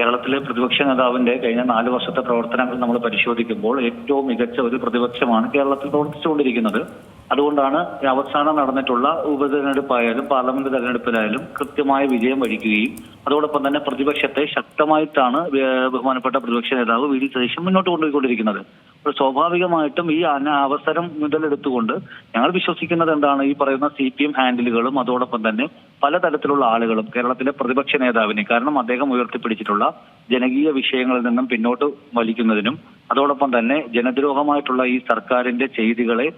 കേരളത്തിലെ പ്രതിപക്ഷ നേതാവിന്റെ കഴിഞ്ഞ നാല് വർഷത്തെ പ്രവർത്തനങ്ങൾ നമ്മൾ പരിശോധിക്കുമ്പോൾ ഏറ്റവും മികച്ച ഒരു പ്രതിപക്ഷമാണ് കേരളത്തിൽ പ്രവർത്തിച്ചുകൊണ്ടിരിക്കുന്നത്. അതുകൊണ്ടാണ് അവസാനം നടന്നിട്ടുള്ള ഉപതെരഞ്ഞെടുപ്പായാലും പാർലമെന്റ് തെരഞ്ഞെടുപ്പിലായാലും കൃത്യമായ വിജയം വരിക്കുകയും അതോടൊപ്പം തന്നെ പ്രതിപക്ഷത്തെ ശക്തമായിട്ടാണ് ബഹുമാനപ്പെട്ട പ്രതിപക്ഷ നേതാവ് വി. ഡി. സതീശൻ മുന്നോട്ട് കൊണ്ടുപോയിക്കൊണ്ടിരിക്കുന്നത്. അപ്പോൾ സ്വാഭാവികമായിട്ടും ഈ അവസരം മുതലെടുത്തുകൊണ്ട് ഞങ്ങൾ വിശ്വസിക്കുന്നത് എന്താണ്? ഈ പറയുന്ന സി പി എം ഹാൻഡിലുകളും അതോടൊപ്പം തന്നെ പലതരത്തിലുള്ള ആളുകളും കേരളത്തിലെ പ്രതിപക്ഷ നേതാവിനെ കാരണം അദ്ദേഹം ഉയർത്തിപ്പിടിച്ചിട്ടുള്ള ജനകീയ വിഷയങ്ങളിൽ നിന്നും പിന്നോട്ട് വലിക്കുന്നതിനും അതോടൊപ്പം തന്നെ ജനദ്രോഹമായിട്ടുള്ള ഈ സർക്കാരിന്റെ ചെയ്തികളെ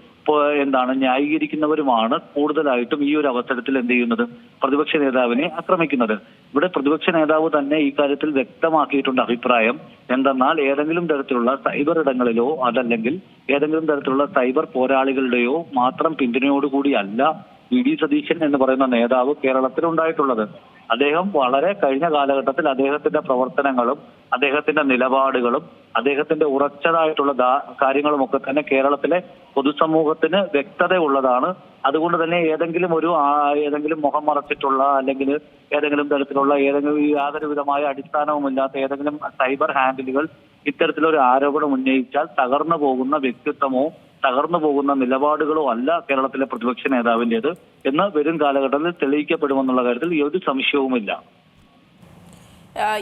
എന്താണ് ന്യായീകരിക്കുന്നവരുമാണ് കൂടുതലായിട്ടും ഈ ഒരു അവസരത്തിൽ എന്ത് ചെയ്യുന്നത്? പ്രതിപക്ഷ നേതാവിനെ ആക്രമിക്കുന്നത്. ഇവിടെ പ്രതിപക്ഷ നേതാവ് തന്നെ ഈ കാര്യത്തിൽ വ്യക്തമാക്കിയിട്ടുണ്ട് അഭിപ്രായം. എന്തെന്നാൽ ഏതെങ്കിലും തരത്തിലുള്ള സൈബർ ഇടങ്ങളിലോ അതല്ലെങ്കിൽ ഏതെങ്കിലും തരത്തിലുള്ള സൈബർ പോരാളികളുടെയോ മാത്രം പിന്തുണയോടുകൂടിയല്ല വി ഡി സതീശൻ എന്ന് പറയുന്ന നേതാവ് കേരളത്തിൽ ഉണ്ടായിട്ടുള്ളത് അദ്ദേഹം വളരെ കഴിഞ്ഞ കാലഘട്ടത്തിൽ അദ്ദേഹത്തിന്റെ പ്രവർത്തനങ്ങളും അദ്ദേഹത്തിന്റെ നിലപാടുകളും അദ്ദേഹത്തിന്റെ ഉറച്ചതായിട്ടുള്ള കാര്യങ്ങളുമൊക്കെ തന്നെ കേരളത്തിലെ പൊതുസമൂഹത്തിന് വ്യക്തത ഉള്ളതാണ് അതുകൊണ്ട് തന്നെ ഏതെങ്കിലും ഒരു ഏതെങ്കിലും മുഖം മറച്ചിട്ടുള്ള അല്ലെങ്കിൽ ഏതെങ്കിലും തരത്തിലുള്ള ഏതെങ്കിലും യാതൊരു വിധമായ അടിസ്ഥാനവുമില്ലാത്ത ഏതെങ്കിലും സൈബർ ഹാൻഡിലുകൾ ഇത്തരത്തിലൊരു ആരോപണം ഉന്നയിച്ചാൽ തകർന്നു പോകുന്ന വ്യക്തിത്വമോ തകർന്നു പോകുന്ന നിലപാടുകളോ അല്ല കേരളത്തിലെ പ്രതിപക്ഷ നേതാവിന്റേത് എന്ന് വരും കാലഘട്ടത്തിൽ തെളിയിക്കപ്പെടുമെന്നുള്ള കാര്യത്തിൽ ഒരു സംശയവുമില്ല.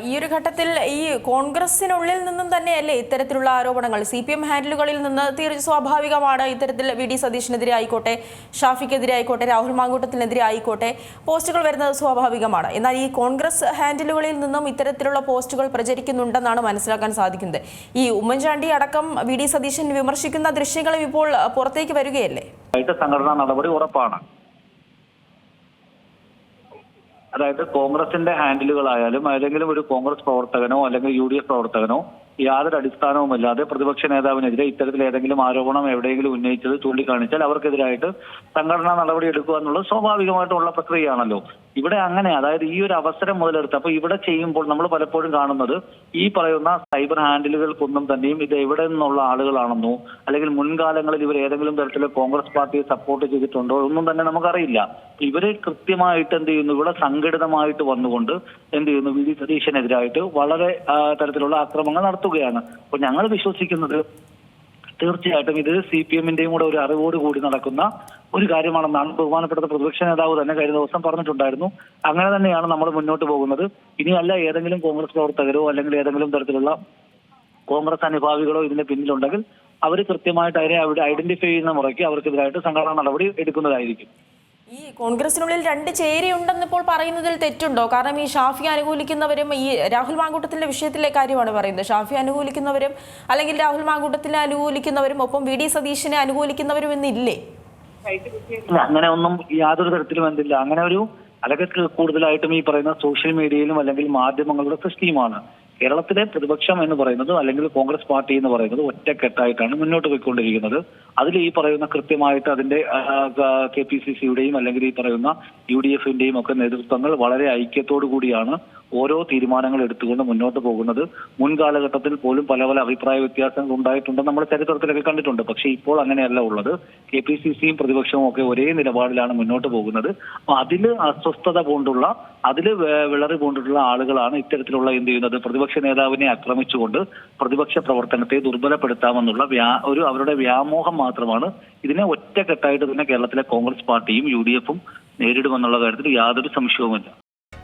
ഈ ഒരു ഘട്ടത്തിൽ ഈ കോൺഗ്രസിനുള്ളിൽ നിന്നും തന്നെയല്ലേ ഇത്തരത്തിലുള്ള ആരോപണങ്ങൾ? സി പി എം ഹാൻഡിലുകളിൽ നിന്ന് തീർച്ച സ്വാഭാവികമാണ് ഇത്തരത്തിൽ വി ഡി സതീഷിനെതിരെ ആയിക്കോട്ടെ ഷാഫിക്കെതിരെ ആയിക്കോട്ടെ രാഹുൽ മാങ്കൂട്ടത്തിനെതിരെ ആയിക്കോട്ടെ പോസ്റ്റുകൾ വരുന്നത് സ്വാഭാവികമാണ്. എന്നാൽ ഈ കോൺഗ്രസ് ഹാൻഡിലുകളിൽ നിന്നും ഇത്തരത്തിലുള്ള പോസ്റ്റുകൾ പ്രചരിക്കുന്നുണ്ടെന്നാണ് മനസ്സിലാക്കാൻ സാധിക്കുന്നത്. ഈ ഉമ്മൻചാണ്ടി അടക്കം വി ഡി സതീശൻ വിമർശിക്കുന്ന ദൃശ്യങ്ങളും ഇപ്പോൾ പുറത്തേക്ക് വരികയല്ലേ? സംഘടനാ നടപടി ഉറപ്പാണ്. അതായത് കോൺഗ്രസിന്റെ ഹാൻഡിലുകളായാലും ഏതെങ്കിലും ഒരു കോൺഗ്രസ് പ്രവർത്തകനോ അല്ലെങ്കിൽ യു ഡി എഫ് പ്രവർത്തകനോ യാതൊരു അടിസ്ഥാനവുമില്ലാതെ പ്രതിപക്ഷ നേതാവിനെതിരെ ഇത്തരത്തിൽ ഏതെങ്കിലും ആരോപണം എവിടെയെങ്കിലും ഉന്നയിച്ചത് ചൂണ്ടിക്കാണിച്ചാൽ അവർക്കെതിരായിട്ട് സംഘടനാ നടപടി എടുക്കുക എന്നുള്ളത് സ്വാഭാവികമായിട്ടുള്ള പ്രക്രിയയാണല്ലോ. ഇവിടെ അങ്ങനെ അതായത് ഈ ഒരു അവസരം മുതലെടുത്ത് അപ്പൊ ഇവിടെ ചെയ്യുമ്പോൾ നമ്മൾ പലപ്പോഴും കാണുന്നത് ഈ പറയുന്ന സൈബർ ഹാൻഡിലുകൾക്കൊന്നും തന്നെയും ഇത് എവിടെ നിന്നുള്ള ആളുകളാണെന്നോ അല്ലെങ്കിൽ മുൻകാലങ്ങളിൽ ഇവർ ഏതെങ്കിലും തരത്തിൽ കോൺഗ്രസ് പാർട്ടിയെ സപ്പോർട്ട് ചെയ്തിട്ടുണ്ടോ ഒന്നും തന്നെ നമുക്കറിയില്ല. ഇവർ കൃത്യമായിട്ട് എന്ത് ചെയ്യുന്നു? ഇവിടെ സംഘടിതമായിട്ട് വന്നുകൊണ്ട് എന്ത് ചെയ്യുന്നു? വി ഡി സതീശനെതിരായിട്ട് വളരെ തരത്തിലുള്ള ആക്രമണങ്ങൾ നടത്തുകയാണ്. അപ്പൊ ഞങ്ങൾ വിശ്വസിക്കുന്നത് തീർച്ചയായിട്ടും ഇത് സി പി എമ്മിന്റെയും കൂടെ ഒരു അറിവോട് കൂടി നടക്കുന്ന ഒരു കാര്യമാണെന്നാണ് ബഹുമാനപ്പെട്ട പ്രതിപക്ഷ നേതാവ് തന്നെ കഴിഞ്ഞ ദിവസം പറഞ്ഞിട്ടുണ്ടായിരുന്നു. അങ്ങനെ തന്നെയാണ് നമ്മൾ മുന്നോട്ട് പോകുന്നത്. ഇനിയല്ല ഏതെങ്കിലും കോൺഗ്രസ് പ്രവർത്തകരോ അല്ലെങ്കിൽ ഏതെങ്കിലും തരത്തിലുള്ള കോൺഗ്രസ് അനുഭാവികളോ ഇതിന്റെ പിന്നിലുണ്ടെങ്കിൽ അവർ കൃത്യമായിട്ട് അതിനെ അവിടെ ഐഡന്റിഫൈ ചെയ്യുന്ന മുറയ്ക്ക് അവർക്കെതിരായിട്ട് സംഘടനാ നടപടി എടുക്കുന്നതായിരിക്കും. ഈ കോൺഗ്രസിനുള്ളിൽ രണ്ട് ചേരിയുണ്ടെന്ന് ഇപ്പോൾ പറയുന്നതിൽ തെറ്റുണ്ടോ? കാരണം ഈ ഷാഫി അനുകൂലിക്കുന്നവരും ഈ രാഹുൽ മാങ്കൂട്ടത്തിന്റെ വിഷയത്തിലെ കാര്യമാണ് പറയുന്നത്. ഷാഫി അനുകൂലിക്കുന്നവരും അല്ലെങ്കിൽ രാഹുൽ മാങ്കൂട്ടത്തിനെ അനുകൂലിക്കുന്നവരും ഒപ്പം വി ഡി സതീശിനെ അനുകൂലിക്കുന്നവരും എന്നില്ലേ ഇല്ല, അങ്ങനെ ഒന്നും യാതൊരു തരത്തിലും എന്തില്ല. അങ്ങനെ ഒരു അതൊക്കെ കൂടുതലായിട്ടും ഈ പറയുന്ന സോഷ്യൽ മീഡിയയിലും അല്ലെങ്കിൽ മാധ്യമങ്ങളുടെ സൃഷ്ടിയുമാണ്. കേരളത്തിലെ പ്രതിപക്ഷം എന്ന് പറയുന്നത് അല്ലെങ്കിൽ കോൺഗ്രസ് പാർട്ടി എന്ന് പറയുന്നത് ഒറ്റക്കെട്ടായിട്ടാണ് മുന്നോട്ട് പോയിക്കൊണ്ടിരിക്കുന്നത്. അതിൽ ഈ പറയുന്ന കൃത്യമായിട്ട് അതിന്റെ കെ പി സി സിയുടെയും അല്ലെങ്കിൽ ഈ പറയുന്ന യു ഡി എഫിന്റെയും ഒക്കെ നേതൃത്വങ്ങൾ വളരെ ഐക്യത്തോടു കൂടിയാണ് ഓരോ തീരുമാനങ്ങൾ എടുത്തുകൊണ്ട് മുന്നോട്ട് പോകുന്നത് മുൻകാലഘട്ടത്തിൽ പോലും പല പല അഭിപ്രായ വ്യത്യാസങ്ങൾ ഉണ്ടായിട്ടുണ്ടെന്ന് നമ്മുടെ ചരിത്രത്തിലൊക്കെ കണ്ടിട്ടുണ്ട്. പക്ഷേ ഇപ്പോൾ അങ്ങനെയല്ല ഉള്ളത്. കെ പി സി സിയും പ്രതിപക്ഷവും ഒക്കെ ഒരേ നിലപാടിലാണ് മുന്നോട്ട് പോകുന്നത്. അപ്പൊ അതിൽ അസ്വസ്ഥത കൊണ്ടുള്ള അതിൽ വിളറി കൊണ്ടിട്ടുള്ള ആളുകളാണ് ഇത്തരത്തിലുള്ള എന്ത് ചെയ്യുന്നത്? പ്രതിപക്ഷ നേതാവിനെ ആക്രമിച്ചുകൊണ്ട് പ്രതിപക്ഷ പ്രവർത്തനത്തെ ദുർബലപ്പെടുത്താമെന്നുള്ള ഒരു അവരുടെ വ്യാമോഹം മാത്രമാണ് ഇതിനെ ഒറ്റക്കെട്ടായിട്ട് തന്നെ കേരളത്തിലെ കോൺഗ്രസ് പാർട്ടിയും യു ഡി എഫും നേരിടുമെന്നുള്ള കാര്യത്തിൽ യാതൊരു സംശയവുമില്ല.